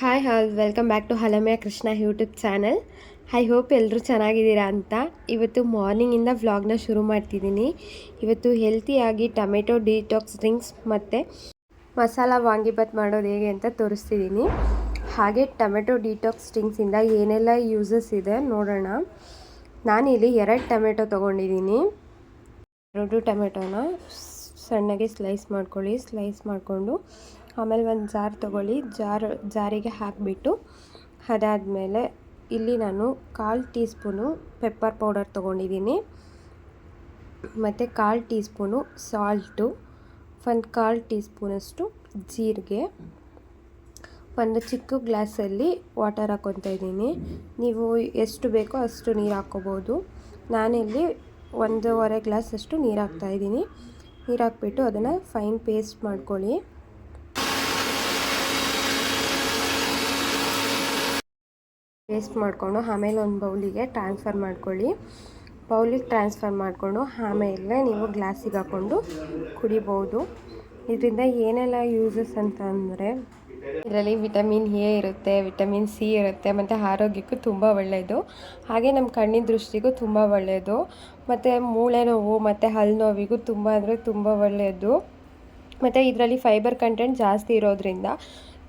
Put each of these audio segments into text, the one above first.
Hi all welcome back to ಹಲಮೆಯ Krishna YouTube channel I hope ಎಲ್ಲರೂ ಚೆನ್ನಾಗಿದ್ದೀರಾ ಅಂತ. ಇವತ್ತು ಮಾರ್ನಿಂಗಿಂದ ವ್ಲಾಗ್ನ ಶುರು ಮಾಡ್ತಿದ್ದೀನಿ. ಇವತ್ತು ಹೆಲ್ತಿಯಾಗಿ ಟೊಮೆಟೊ ಡಿಟಾಕ್ಸ್ ಡ್ರಿಂಕ್ಸ್ ಮತ್ತು ಮಸಾಲ ವಾಂಗಿಬಾತ್ ಮಾಡೋದು ಹೇಗೆ ಅಂತ ತೋರಿಸ್ತಿದ್ದೀನಿ. ಹಾಗೆ ಟೊಮೆಟೊ ಡಿಟಾಕ್ಸ್ ಡ್ರಿಂಕ್ಸಿಂದ ಏನೆಲ್ಲ ಯೂಸಸ್ ಇದೆ ನೋಡೋಣ. ನಾನಿಲ್ಲಿ ಎರಡು ಟೊಮೆಟೊ ತೊಗೊಂಡಿದ್ದೀನಿ. ಎರಡು ಟೊಮೆಟೊನ ಸಣ್ಣಗೆ ಸ್ಲೈಸ್ ಮಾಡ್ಕೊಳ್ಳಿ. ಸ್ಲೈಸ್ ಮಾಡಿಕೊಂಡು ಆಮೇಲೆ ಒಂದು ಜಾರ್ ತೊಗೊಳ್ಳಿ, ಜಾರ್, ಜಾರಿಗೆ ಹಾಕಿಬಿಟ್ಟು ಅದಾದಮೇಲೆ ಇಲ್ಲಿ ನಾನು ಕಾಲು ಟೀ ಸ್ಪೂನು ಪೆಪ್ಪರ್ ಪೌಡರ್ ತೊಗೊಂಡಿದ್ದೀನಿ. ಮತ್ತು ಕಾಲು ಟೀ ಸ್ಪೂನು ಸಾಲ್ಟು, ಒಂದು ಕಾಲು ಟೀ ಸ್ಪೂನಷ್ಟು ಜೀರಿಗೆ, ಒಂದು ಚಿಕ್ಕ ಗ್ಲಾಸಲ್ಲಿ ವಾಟರ್ ಹಾಕ್ಕೊತಾ ಇದ್ದೀನಿ. ನೀವು ಎಷ್ಟು ಬೇಕೋ ಅಷ್ಟು ನೀರು ಹಾಕ್ಕೋಬೋದು. ನಾನಿಲ್ಲಿ ಒಂದೂವರೆ ಗ್ಲಾಸ್ ಅಷ್ಟು ನೀರು ಹಾಕ್ತಾಯಿದ್ದೀನಿ ನೀರು ಹಾಕ್ಬಿಟ್ಟು ಅದನ್ನು ಫೈನ್ ಪೇಸ್ಟ್ ಮಾಡ್ಕೊಳ್ಳಿ. ಪೇಸ್ಟ್ ಮಾಡಿಕೊಂಡು ಆಮೇಲೆ ಒಂದು ಬೌಲಿಗೆ ಟ್ರಾನ್ಸ್ಫರ್ ಮಾಡ್ಕೊಳ್ಳಿ. ಬೌಲಿಗೆ ಟ್ರಾನ್ಸ್ಫರ್ ಮಾಡಿಕೊಂಡು ಆಮೇಲೆ ನೀವು ಗ್ಲಾಸಿಗೆ ಹಾಕ್ಕೊಂಡು ಕುಡಿಬೋದು. ಇದರಿಂದ ಏನೆಲ್ಲ ಯೂಸಸ್ ಅಂತ ಅಂದರೆ ಇದರಲ್ಲಿ ವಿಟಮಿನ್ ಎ ಇರುತ್ತೆ ವಿಟಮಿನ್ ಸಿ ಇರುತ್ತೆ, ಮತ್ತು ಆರೋಗ್ಯಕ್ಕೂ ತುಂಬ ಒಳ್ಳೆಯದು ಹಾಗೆ ನಮ್ಮ ಕಣ್ಣಿನ ದೃಷ್ಟಿಗೂ ತುಂಬ ಒಳ್ಳೆಯದು ಮತ್ತು ಮೂಳೆ ನೋವು, ಮತ್ತು ಹಲ್ಲು ನೋವಿಗೂ ತುಂಬ ಅಂದರೆ ತುಂಬ ಒಳ್ಳೆಯದು ಮತ್ತು ಇದರಲ್ಲಿ ಫೈಬರ್ ಕಂಟೆಂಟ್ ಜಾಸ್ತಿ ಇರೋದ್ರಿಂದ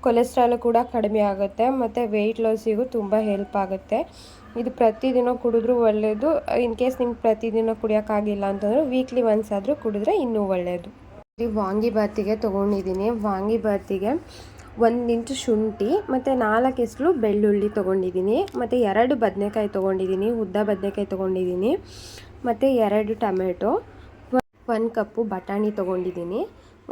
ಕೊಲೆಸ್ಟ್ರಾಲು ಕೂಡ ಕಡಿಮೆ ಆಗುತ್ತೆ, ಮತ್ತು ವೆಯ್ಟ್ ಲಾಸಿಗೂ ತುಂಬ ಹೆಲ್ಪ್ ಆಗುತ್ತೆ. ಇದು ಪ್ರತಿದಿನ ಕುಡಿದ್ರೂ ಒಳ್ಳೆಯದು ಇನ್ ಕೇಸ್ ನಿಮ್ಗೆ ಪ್ರತಿದಿನ ಕುಡಿಯೋಕ್ಕಾಗಿಲ್ಲ ಅಂತಂದರೆ ವೀಕ್ಲಿ ಒನ್ಸ್ ಆದರೂ ಕುಡಿದ್ರೆ ಇನ್ನೂ ಒಳ್ಳೆಯದು ವಾಂಗಿಬಾತಿಗೆ ತೊಗೊಂಡಿದ್ದೀನಿ. ವಾಂಗಿಬಾತಿಗೆ ಒಂದು ಇಂಚು ಶುಂಠಿ, ಮತ್ತು ನಾಲ್ಕು ಹೆಸರು ಬೆಳ್ಳುಳ್ಳಿ ತೊಗೊಂಡಿದ್ದೀನಿ, ಮತ್ತು ಎರಡು ಬದನೆಕಾಯಿ ತೊಗೊಂಡಿದ್ದೀನಿ, ಉದ್ದ ಬದನೆಕಾಯಿ ತೊಗೊಂಡಿದ್ದೀನಿ, ಮತ್ತು ಎರಡು ಟೊಮೆಟೊ, ಒಂದು ಕಪ್ಪು ಬಟಾಣಿ ತೊಗೊಂಡಿದ್ದೀನಿ.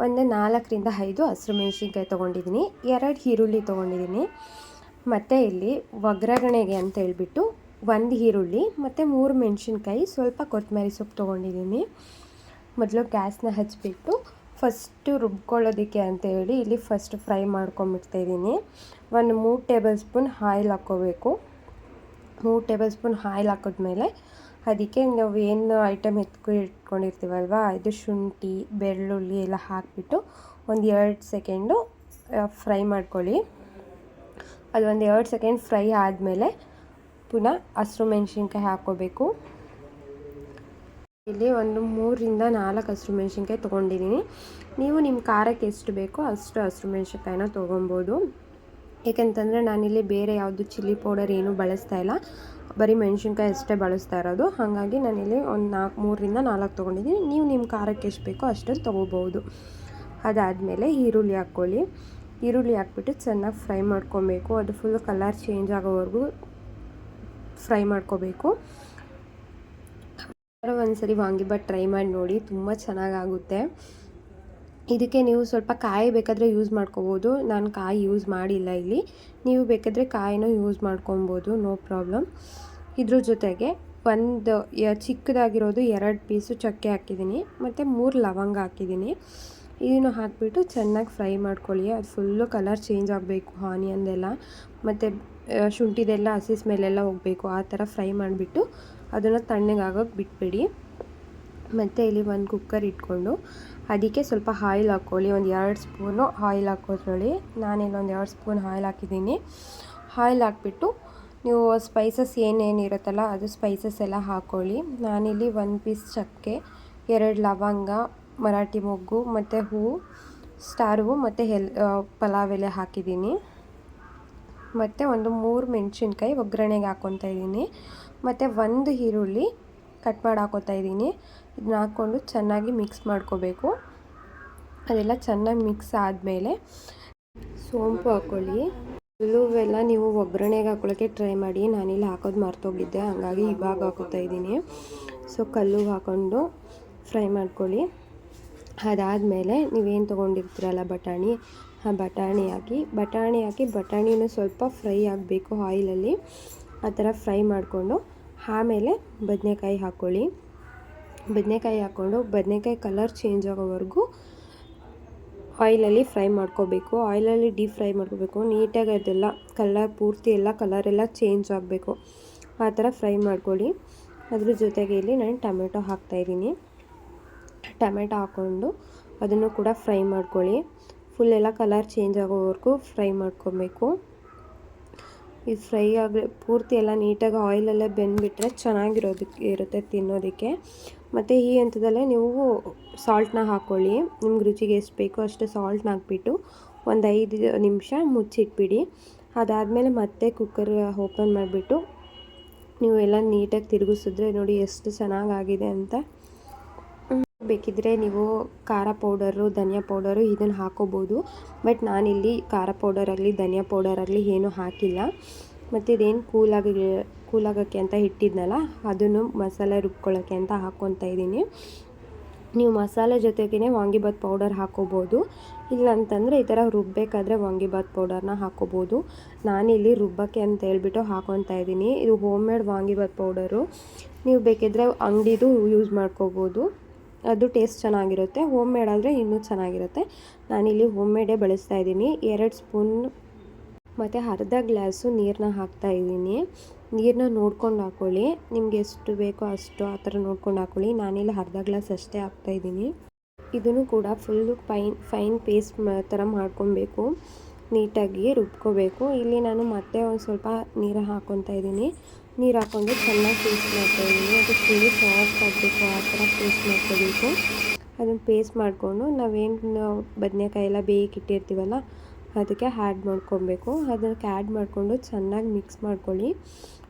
ಒಂದು ನಾಲ್ಕರಿಂದ ಐದು ಹಸಿರು ಮೆಣಸಿನ್ಕಾಯಿ ತೊಗೊಂಡಿದ್ದೀನಿ, ಎರಡು ಈರುಳ್ಳಿ ತೊಗೊಂಡಿದ್ದೀನಿ. ಮತ್ತು ಇಲ್ಲಿ ಒಗ್ಗರಣೆಗೆ ಅಂತ ಹೇಳ್ಬಿಟ್ಟು ಒಂದು ಈರುಳ್ಳಿ, ಮತ್ತು ಮೂರು ಮೆಣಸಿನ್ಕಾಯಿ, ಸ್ವಲ್ಪ ಕೊತ್ತಂಬರಿ ಸೊಪ್ಪು ತೊಗೊಂಡಿದ್ದೀನಿ. ಮೊದಲು ಗ್ಯಾಸ್ನ ಹಚ್ಚಿಬಿಟ್ಟು ಫಸ್ಟು ರುಬ್ಕೊಳ್ಳೋದಕ್ಕೆ ಅಂತ ಹೇಳಿ ಇಲ್ಲಿ ಫಸ್ಟ್ ಫ್ರೈ ಮಾಡ್ಕೊಂಬಿಡ್ತಾಯಿದ್ದೀನಿ ಒಂದು ಮೂರು ಟೇಬಲ್ ಸ್ಪೂನ್ ಆಯಿಲ್ ಹಾಕ್ಕೋಬೇಕು. ಮೂರು ಟೇಬಲ್ ಸ್ಪೂನ್ ಆಯಿಲ್ ಹಾಕಿದ್ಮೇಲೆ ಅದಕ್ಕೆ ನಾವು ಏನು ಐಟಮ್ ಎತ್ಕೊ, ಇಟ್ಕೊಂಡಿರ್ತೀವಲ್ವ, ಇದು ಶುಂಠಿ, ಬೆಳ್ಳುಳ್ಳಿ ಎಲ್ಲ ಹಾಕಿಬಿಟ್ಟು ಒಂದು ಎರಡು ಸೆಕೆಂಡು ಫ್ರೈ ಮಾಡ್ಕೊಳ್ಳಿ. ಅದು ಒಂದು ಎರಡು ಸೆಕೆಂಡ್ ಫ್ರೈ ಆದಮೇಲೆ ಪುನಃ ಹಸಿರು ಮೆಣಸಿನ್ಕಾಯಿ ಹಾಕ್ಕೋಬೇಕು. ಇಲ್ಲಿ ಒಂದು ಮೂರಿಂದ ನಾಲ್ಕು ಹಸಿರು ಮೆಣಸಿನ್ಕಾಯಿ ತೊಗೊಂಡಿದ್ದೀನಿ. ನೀವು ನಿಮ್ಮ ಖಾರಕ್ಕೆ ಎಷ್ಟು ಬೇಕೋ ಅಷ್ಟು ಹಸಿರು ಮೆಣಸಿನ್ಕಾಯಿನ ತೊಗೊಬೋದು. ಏಕೆಂತಂದರೆ ನಾನಿಲ್ಲಿ ಬೇರೆ ಯಾವುದು ಚಿಲ್ಲಿ ಪೌಡರ್ ಏನೂ ಬಳಸ್ತಾ ಇಲ್ಲ. ಬರೀ ಮೆಣಸಿನ್ಕಾಯಿ ಅಷ್ಟೇ ಬಳಸ್ತಾ ಇರೋದು. ಹಾಗಾಗಿ ನಾನಿಲ್ಲಿ ಒಂದು ನಾಲ್ಕು ಮೂರರಿಂದ ನಾಲ್ಕು ತೊಗೊಂಡಿದ್ದೀನಿ. ನೀವು ನಿಮ್ಮ ಖಾರಕ್ಕೆ ಎಷ್ಟು ಬೇಕೋ ಅಷ್ಟನ್ನು ತೊಗೋಬೋದು ಅದಾದಮೇಲೆ ಈರುಳ್ಳಿ ಹಾಕ್ಕೊಳ್ಳಿ. ಈರುಳ್ಳಿ ಹಾಕ್ಬಿಟ್ಟು ಚೆನ್ನಾಗಿ ಫ್ರೈ ಮಾಡ್ಕೊಬೇಕು. ಅದು ಫುಲ್ ಕಲರ್ ಚೇಂಜ್ ಆಗೋವರೆಗೂ ಫ್ರೈ ಮಾಡ್ಕೋಬೇಕು. ಒಂದ್ಸರಿ ವಾಂಗಿಬಾತ್ ಟ್ರೈ ಮಾಡಿ ನೋಡಿ, ತುಂಬ ಚೆನ್ನಾಗಾಗುತ್ತೆ. ಇದಕ್ಕೆ ನೀವು ಸ್ವಲ್ಪ ಕಾಯಿ ಬೇಕಾದರೆ ಯೂಸ್ ಮಾಡ್ಕೋಬೋದು. ನಾನು ಕಾಯಿ ಯೂಸ್ ಮಾಡಿಲ್ಲ ಇಲ್ಲಿ. ನೀವು ಬೇಕಾದರೆ ಕಾಯಿನೂ ಯೂಸ್ ಮಾಡ್ಕೊಬೋದು. ನೋ ಪ್ರಾಬ್ಲಮ್ ಇದ್ರ ಜೊತೆಗೆ ಒಂದು ಚಿಕ್ಕದಾಗಿರೋದು ಎರಡು ಪೀಸು ಚಕ್ಕೆ ಹಾಕಿದ್ದೀನಿ. ಮತ್ತು ಮೂರು ಲವಂಗ ಹಾಕಿದ್ದೀನಿ. ಇದನ್ನು ಹಾಕಿಬಿಟ್ಟು ಚೆನ್ನಾಗಿ ಫ್ರೈ ಮಾಡ್ಕೊಳ್ಳಿ. ಅದು ಫುಲ್ಲು ಕಲರ್ ಚೇಂಜ್ ಆಗಬೇಕು ಆನಿಯನ್ದೆಲ್ಲ ಮತ್ತು ಶುಂಠಿದೆಲ್ಲ ಹಸಿ ಸ್ಮೆಲ್ಲೆಲ್ಲ ಹೋಗಬೇಕು. ಆ ಥರ ಫ್ರೈ ಮಾಡಿಬಿಟ್ಟು ಅದನ್ನು ತಣ್ಣಗಾಗೋಕ್ಕೆ ಬಿಟ್ಬಿಡಿ. ಮತ್ತು ಇಲ್ಲಿ ಒಂದು ಕುಕ್ಕರ್ ಇಟ್ಕೊಂಡು ಅದಕ್ಕೆ ಸ್ವಲ್ಪ ಆಯಿಲ್ ಹಾಕ್ಕೊಳ್ಳಿ, ಒಂದು ಎರಡು ಸ್ಪೂನು ಆಯಿಲ್ ಇಲ್ಲಿ ಒಂದು ಎರಡು ಸ್ಪೂನ್ ಆಯಿಲ್ ಹಾಕಿದ್ದೀನಿ. ಆಯಿಲ್ ಹಾಕ್ಬಿಟ್ಟು ನೀವು ಸ್ಪೈಸಸ್ ಏನೇನಿರುತ್ತಲ್ಲ ಅದು ಸ್ಪೈಸಸ್ ಎಲ್ಲ ಹಾಕ್ಕೊಳ್ಳಿ. ನಾನಿಲ್ಲಿ ಒಂದು ಪೀಸ್ ಚಕ್ಕೆ, ಎರಡು ಲವಂಗ, ಮರಾಠಿ ಮೊಗ್ಗು ಮತ್ತು ಹೂವು ಸ್ಟಾರ್ ಮತ್ತು ಹೆಲ್ ಪಲಾವ್ ಎಲೆ ಹಾಕಿದ್ದೀನಿ. ಮತ್ತು ಒಂದು ಮೂರು ಮೆಣಸಿನ್ಕಾಯಿ ಒಗ್ಗರಣೆಗೆ ಹಾಕ್ಕೊತಾ ಇದ್ದೀನಿ. ಮತ್ತು ಒಂದು ಈರುಳ್ಳಿ ಕಟ್ ಮಾಡಿ ಹಾಕೋತಾ ಇದ್ದೀನಿ. ಇದನ್ನ ಹಾಕ್ಕೊಂಡು ಚೆನ್ನಾಗಿ ಮಿಕ್ಸ್ ಮಾಡ್ಕೋಬೇಕು. ಅದೆಲ್ಲ ಚೆನ್ನಾಗಿ ಮಿಕ್ಸ್ ಆದಮೇಲೆ ಸೋಂಪು ಹಾಕ್ಕೊಳ್ಳಿ ಹುಲ್ಲುವೆಲ್ಲ ನೀವು ಒಗ್ಗರಣೆಗೆ ಹಾಕೊಳ್ಳೋಕ್ಕೆ ಟ್ರೈ ಮಾಡಿ. ನಾನಿಲ್ಲಿ ಹಾಕೋದು ಮರ್ತೋಗಿದ್ದೆ ಹಾಗಾಗಿ ಇವಾಗ ಹಾಕೋತಾ ಇದ್ದೀನಿ. ಸೊ ಕಲ್ಲು ಹಾಕ್ಕೊಂಡು ಫ್ರೈ ಮಾಡ್ಕೊಳ್ಳಿ. ಅದಾದಮೇಲೆ ನೀವೇನು ತೊಗೊಂಡಿರ್ತೀರಲ್ಲ ಬಟಾಣಿ, ಆ ಬಟಾಣಿ ಹಾಕಿ ಬಟಾಣಿ ಹಾಕಿ ಬಟಾಣಿನೂ ಸ್ವಲ್ಪ ಫ್ರೈ ಆಗಬೇಕು ಆಯಿಲಲ್ಲಿ ಆ ಥರ ಫ್ರೈ ಮಾಡಿಕೊಂಡು ಆಮೇಲೆ ಬದನೆಕಾಯಿ ಹಾಕ್ಕೊಳ್ಳಿ ಬದನೆಕಾಯಿ ಹಾಕ್ಕೊಂಡು ಬದನೆಕಾಯಿ ಕಲರ್ ಚೇಂಜ್ ಆಗೋವರೆಗೂ ಆಯಿಲಲ್ಲಿ ಫ್ರೈ ಮಾಡ್ಕೋಬೇಕು. ಆಯಿಲಲ್ಲಿ ಡೀಪ್ ಫ್ರೈ ಮಾಡ್ಕೋಬೇಕು. ನೀಟಾಗಿ ಅದೆಲ್ಲ ಕಲರ್ ಪೂರ್ತಿ ಎಲ್ಲ ಕಲರೆಲ್ಲ ಚೇಂಜ್ ಆಗಬೇಕು. ಆ ಥರ ಫ್ರೈ ಮಾಡ್ಕೊಳ್ಳಿ. ಅದ್ರ ಜೊತೆಗೆ ಇಲ್ಲಿ ನಾನು ಟೊಮೆಟೊ ಹಾಕ್ತಾಯಿದ್ದೀನಿ ಟೊಮೆಟೊ ಹಾಕ್ಕೊಂಡು ಅದನ್ನು ಕೂಡ ಫ್ರೈ ಮಾಡ್ಕೊಳ್ಳಿ. ಫುಲ್ ಎಲ್ಲ ಕಲರ್ ಚೇಂಜ್ ಆಗೋವರೆಗೂ ಫ್ರೈ ಮಾಡ್ಕೊಬೇಕು. ಇದು ಫ್ರೈ ಆಗಿ ಪೂರ್ತಿ ಎಲ್ಲ ನೀಟಾಗಿ ಆಯಿಲೆಲ್ಲ ಬೆಂದುಬಿಟ್ರೆ ಚೆನ್ನಾಗಿರೋದಕ್ಕೆ ಇರುತ್ತೆ ತಿನ್ನೋದಕ್ಕೆ. ಮತ್ತು ಈ ಹಂತದಲ್ಲೇ ನೀವು ಸಾಲ್ಟನ್ನ ಹಾಕ್ಕೊಳ್ಳಿ ನಿಮ್ಗೆ ರುಚಿಗೆ ಎಷ್ಟು ಬೇಕೋ ಅಷ್ಟು ಸಾಲ್ಟ್ನ ಹಾಕ್ಬಿಟ್ಟು ಒಂದು ಐದು ನಿಮಿಷ ಮುಚ್ಚಿಟ್ಬಿಡಿ. ಅದಾದಮೇಲೆ ಮತ್ತೆ ಕುಕ್ಕರ್ ಓಪನ್ ಮಾಡಿಬಿಟ್ಟು ನೀವು ಎಲ್ಲ ನೀಟಾಗಿ ತಿರುಗಿಸಿದ್ರೆ ನೋಡಿ ಎಷ್ಟು ಚೆನ್ನಾಗಾಗಿದೆ ಅಂತ. ಬೇಕಿದ್ದರೆ ನೀವು ಖಾರ ಪೌಡರು, ಧನಿಯಾ ಪೌಡರು ಇದನ್ನು ಹಾಕೋಬೋದು. ಬಟ್ ನಾನಿಲ್ಲಿ ಖಾರ ಪೌಡರಾಗಲಿ ಧನಿಯಾ ಪೌಡರಾಗಲಿ ಏನೂ ಹಾಕಿಲ್ಲ. ಮತ್ತು ಇದೇನು ಕೂಲಾಗಿ, ಕೂಲಾಗೋಕ್ಕೆ ಅಂತ ಇಟ್ಟಿದ್ನಲ್ಲ, ಅದನ್ನು ಮಸಾಲೆ ರುಬ್ಕೊಳ್ಳೋಕ್ಕೆ ಅಂತ ಹಾಕ್ಕೊತಾ ಇದ್ದೀನಿ. ನೀವು ಮಸಾಲೆ ಜೊತೆಗೇ ವಾಂಗಿಬಾತ್ ಪೌಡರ್ ಹಾಕೋಬೋದು. ಇಲ್ಲ ಅಂತಂದರೆ ಈ ಥರ ರುಬ್ಬಬೇಕಾದ್ರೆ ವಾಂಗಿಬಾತ್ ಪೌಡರ್ನ ಹಾಕೋಬೋದು. ನಾನಿಲ್ಲಿ ರುಬ್ಬಕ್ಕೆ ಅಂತ ಹೇಳ್ಬಿಟ್ಟು ಹಾಕೊತಾ ಇದ್ದೀನಿ. ಇದು ಹೋಮ್ ಮೇಡ್ ವಾಂಗಿಬಾತ್ ಪೌಡರು. ನೀವು ಬೇಕಿದ್ದರೆ ಅಂಗಡಿದು ಯೂಸ್ ಮಾಡ್ಕೋಬೋದು. ಅದು ಟೇಸ್ಟ್ ಚೆನ್ನಾಗಿರುತ್ತೆ. ಹೋಮ್ ಮೇಡ್ ಆದರೆ ಇನ್ನೂ ಚೆನ್ನಾಗಿರುತ್ತೆ. ನಾನಿಲ್ಲಿ ಹೋಮ್ ಮೇಡೇ ಬಳಸ್ತಾ ಇದ್ದೀನಿ. ಎರಡು ಸ್ಪೂನ್ ಮತ್ತು ಅರ್ಧ ಗ್ಲಾಸು ನೀರನ್ನ ಹಾಕ್ತಾ ಇದ್ದೀನಿ. ನೀರನ್ನ ನೋಡ್ಕೊಂಡು ಹಾಕ್ಕೊಳ್ಳಿ ನಿಮ್ಗೆ ಎಷ್ಟು ಬೇಕೋ ಅಷ್ಟು ಆ ಥರ ನೋಡ್ಕೊಂಡು ಹಾಕ್ಕೊಳ್ಳಿ ನಾನಿಲ್ಲಿ ಅರ್ಧ ಗ್ಲಾಸ್ ಅಷ್ಟೇ ಹಾಕ್ತಾಯಿದ್ದೀನಿ ಇದನ್ನು ಕೂಡ ಫುಲ್ಲು ಫೈನ್ ಫೈನ್ ಪೇಸ್ಟ್ ಥರ ಮಾಡ್ಕೊಬೇಕು. ನೀಟಾಗಿ ರುಬ್ಕೋಬೇಕು. ಇಲ್ಲಿ ನಾನು ಮತ್ತೆ ಒಂದು ಸ್ವಲ್ಪ ನೀರು ಹಾಕ್ಕೊತಾ ಇದ್ದೀನಿ. ನೀರು ಹಾಕ್ಕೊಂಡು ಚೆನ್ನಾಗಿ ಪೇಸ್ಟ್ ಮಾಡ್ಕೊಳ್ಳಿ. ಅದು ಫುಲ್ಲು ಸಾಫ್ಟ್ ಆಗಬೇಕು, ಆ ಥರ ಪೇಸ್ಟ್ ಮಾಡ್ಕೋಬೇಕು ಅದನ್ನು ಪೇಸ್ಟ್ ಮಾಡಿಕೊಂಡು ನಾವೇನು ಬದನೆಕಾಯಿ ಎಲ್ಲ ಬೇಯಿಕಿಟ್ಟಿರ್ತೀವಲ್ಲ ಅದಕ್ಕೆ ಆ್ಯಡ್ ಮಾಡ್ಕೊಬೇಕು. ಅದಕ್ಕೆ ಆ್ಯಡ್ ಮಾಡಿಕೊಂಡು ಚೆನ್ನಾಗಿ ಮಿಕ್ಸ್ ಮಾಡ್ಕೊಳ್ಳಿ.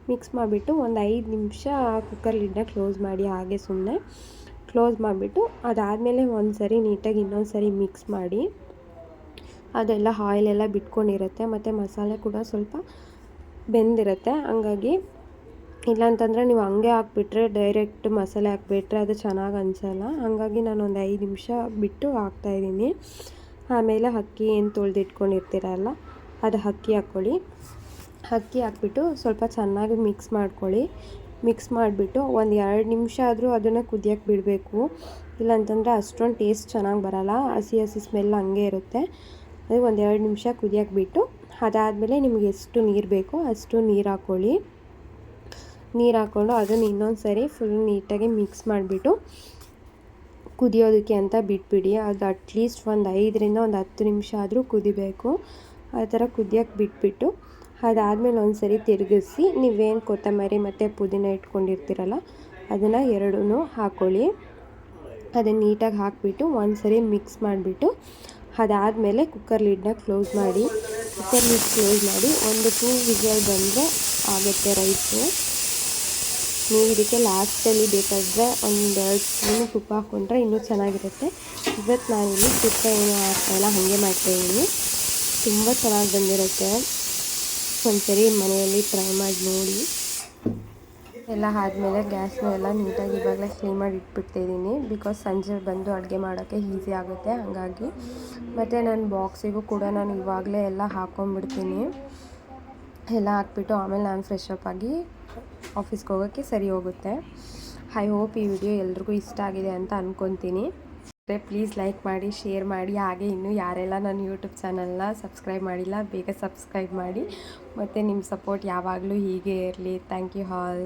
ಮಿಕ್ಸ್ ಮಾಡಿಬಿಟ್ಟು ಒಂದು ಐದು ನಿಮಿಷ ಕುಕ್ಕರ್ ಲಿಡ್ನ ಕ್ಲೋಸ್ ಮಾಡಿ, ಹಾಗೆ ಸುಮ್ಮನೆ ಕ್ಲೋಸ್ ಮಾಡಿಬಿಟ್ಟು ಅದಾದಮೇಲೆ ಒಂದು ಸರಿ ನೀಟಾಗಿ ಇನ್ನೊಂದು ಸರಿ ಮಿಕ್ಸ್ ಮಾಡಿ. ಅದೆಲ್ಲ ಆಯಿಲೆಲ್ಲ ಬಿಟ್ಕೊಂಡಿರುತ್ತೆ, ಮತ್ತು ಮಸಾಲೆ ಕೂಡ ಸ್ವಲ್ಪ ಬೆಂದಿರುತ್ತೆ. ಹಂಗಾಗಿ ಇಲ್ಲಾಂತಂದರೆ ನೀವು ಹಂಗೆ ಹಾಕ್ಬಿಟ್ರೆ ಡೈರೆಕ್ಟ್ ಮಸಾಲೆ ಹಾಕ್ಬಿಟ್ರೆ ಅದು ಚೆನ್ನಾಗಿ ಅನಿಸಲ್ಲ. ಹಾಗಾಗಿ ನಾನು ಒಂದು ಐದು ನಿಮಿಷ ಬಿಟ್ಟು ಹಾಕ್ತಾಯಿದ್ದೀನಿ ಆಮೇಲೆ ಅಕ್ಕಿ ಏನು ತೊಳೆದಿಟ್ಕೊಂಡಿರ್ತೀರಲ್ಲ, ಅದು ಅಕ್ಕಿ ಹಾಕ್ಕೊಳ್ಳಿ ಅಕ್ಕಿ ಹಾಕ್ಬಿಟ್ಟು ಸ್ವಲ್ಪ ಚೆನ್ನಾಗಿ ಮಿಕ್ಸ್ ಮಾಡ್ಕೊಳ್ಳಿ. ಮಿಕ್ಸ್ ಮಾಡಿಬಿಟ್ಟು ಒಂದು ಎರಡು ನಿಮಿಷ ಆದರೂ ಅದನ್ನು ಕುದಿಯೋಕ್ಕೆ ಬಿಡಬೇಕು. ಇಲ್ಲಾಂತಂದರೆ ಅಷ್ಟೊಂದು ಟೇಸ್ಟ್ ಚೆನ್ನಾಗಿ ಬರಲ್ಲ, ಹಸಿ ಹಸಿ ಸ್ಮೆಲ್ ಹಂಗೆ ಇರುತ್ತೆ. ಅದು ಒಂದು ಎರಡು ನಿಮಿಷ ಕುದಿಯೋಕ್ಕೆ ಬಿಟ್ಟು ಅದಾದಮೇಲೆ ನಿಮಗೆ ಎಷ್ಟು ನೀರು ಬೇಕೋ ಅಷ್ಟು ನೀರು ಹಾಕ್ಕೊಳ್ಳಿ ನೀರು ಹಾಕ್ಕೊಂಡು ಅದನ್ನು ಇನ್ನೊಂದು ಸರಿ ಫುಲ್ ನೀಟಾಗಿ ಮಿಕ್ಸ್ ಮಾಡಿಬಿಟ್ಟು ಕುದಿಯೋದಕ್ಕೆ ಅಂತ ಬಿಟ್ಬಿಡಿ. ಅದು ಅಟ್ಲೀಸ್ಟ್ ಒಂದು ಐದರಿಂದ ಒಂದು ಹತ್ತು ನಿಮಿಷ ಆದರೂ ಕುದಿಬೇಕು. ಆ ಥರ ಕುದಿಯೋಕ್ಕೆ ಬಿಟ್ಬಿಟ್ಟು ಅದಾದಮೇಲೆ ಒಂದು ಸರಿ ತಿರುಗಿಸಿ ನೀವೇನು ಕೊತ್ತಂಬರಿ ಮತ್ತು ಪುದೀನ ಇಟ್ಕೊಂಡಿರ್ತೀರಲ್ಲ, ಅದನ್ನು ಎರಡೂ ಹಾಕ್ಕೊಳ್ಳಿ ಅದನ್ನು ನೀಟಾಗಿ ಹಾಕಿಬಿಟ್ಟು ಒಂದು ಸರಿ ಮಿಕ್ಸ್ ಮಾಡಿಬಿಟ್ಟು ಅದಾದಮೇಲೆ ಕುಕ್ಕರ್ ಲಿಡ್ನ ಕ್ಲೋಸ್ ಮಾಡಿ ಕುಕ್ಕರ್ ಲಿಡ್ ಕ್ಲೋಸ್ ಮಾಡಿ ಒಂದು ಟೂ ವಿಜಲ್ ಬಂದರೆ ಆಗುತ್ತೆ ರೈಸು ನೀವು ಇದಕ್ಕೆ ಲಾಸ್ಟಲ್ಲಿ ಬೇಕಾದರೆ ಒಂದೆರಡು ಸ್ಪೂನು ತುಪ್ಪ ಹಾಕ್ಕೊಂಡ್ರೆ ಇನ್ನೂ ಚೆನ್ನಾಗಿರುತ್ತೆ. ಇವತ್ತು ನಾನಿಲ್ಲಿ ತುಪ್ಪ ಏನು ಹಾಕ್ತಾಯಿಲ್ಲ ಹಾಗೆ ಮಾಡ್ತಾಯಿದ್ದೀನಿ ತುಂಬ ಚೆನ್ನಾಗಿ ಬಂದಿರುತ್ತೆ. ಒಂದ್ಸರಿ ಮನೆಯಲ್ಲಿ ಟ್ರೈ ಮಾಡಿ ನೋಡಿ. ಎಲ್ಲ ಆದಮೇಲೆ ಗ್ಯಾಸ್ನ ಎಲ್ಲ ನೀಟಾಗಿ ಇವಾಗಲೇ ಕ್ಲೀನ್ ಮಾಡಿ ಇಟ್ಬಿಡ್ತಾಯಿದ್ದೀನಿ ಬಿಕಾಸ್ ಸಂಜೆ ಬಂದು ಅಡುಗೆ ಮಾಡೋಕ್ಕೆ ಈಸಿ ಆಗುತ್ತೆ, ಹಾಗಾಗಿ. ಮತ್ತು ನನ್ನ ಬಾಕ್ಸಿಗೂ ಕೂಡ ನಾನು ಇವಾಗಲೇ ಎಲ್ಲ ಹಾಕ್ಕೊಂಬಿಡ್ತೀನಿ ಎಲ್ಲ ಹಾಕ್ಬಿಟ್ಟು ಆಮೇಲೆ ನಾನು ಫ್ರೆಶ್ ಅಪ್ ಆಗಿ ಆಫೀಸ್ಗೆ ಹೋಗೋಕ್ಕೆ ಸರಿ ಹೋಗುತ್ತೆ. ಐ ಹೋಪ್ ಈ ವಿಡಿಯೋ ಎಲ್ರಿಗೂ ಇಷ್ಟ ಆಗಿದೆ ಅಂತ ಅಂದ್ಕೊತೀನಿ ಪ್ಲೀಸ್ ಲೈಕ್ ಮಾಡಿ ಶೇರ್ ಮಾಡಿ, ಹಾಗೆ ಇನ್ನೂ ಯಾರೆಲ್ಲ ನನ್ನ ಯೂಟ್ಯೂಬ್ ಚಾನಲ್ನ ಸಬ್ಸ್ಕ್ರೈಬ್ ಮಾಡಿಲ್ಲ, ಬೇಗ ಸಬ್ಸ್ಕ್ರೈಬ್ ಮಾಡಿ. ಮತ್ತು ನಿಮ್ಮ ಸಪೋರ್ಟ್ ಯಾವಾಗಲೂ ಹೀಗೆ ಇರಲಿ. Thank you all